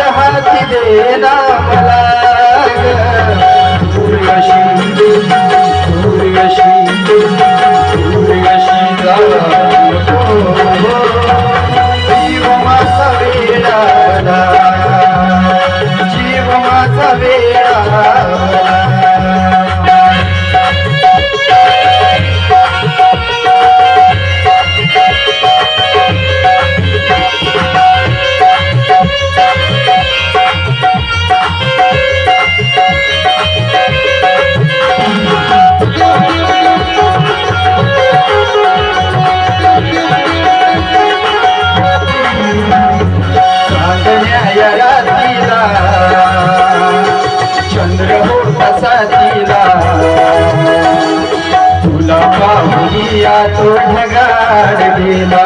हात हाती देना मला सूर्यशी सूर्यशी जीव माझा वेळा जीव माझा वेळा. तो ढगाड दिला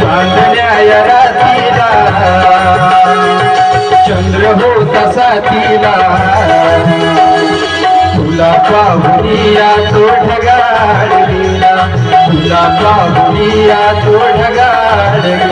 चांदण्या या चंद्र होता साथीला. तुला पाहुनिया तो ढगाड दिला तुला पाहुनिया तो ढगाड दिला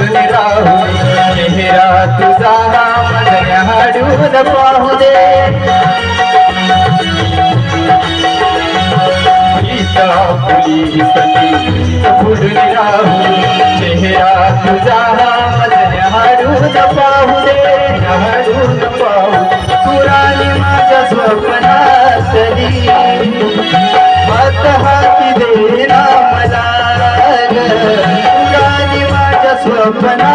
सखी राहू दे चेहरा तुझा मदया हाडून पाहू दे प्रीता फुली सखी फुलून राहू दे चेहरा तुझा मदया हाडून पाहू दे हाडून माझ्या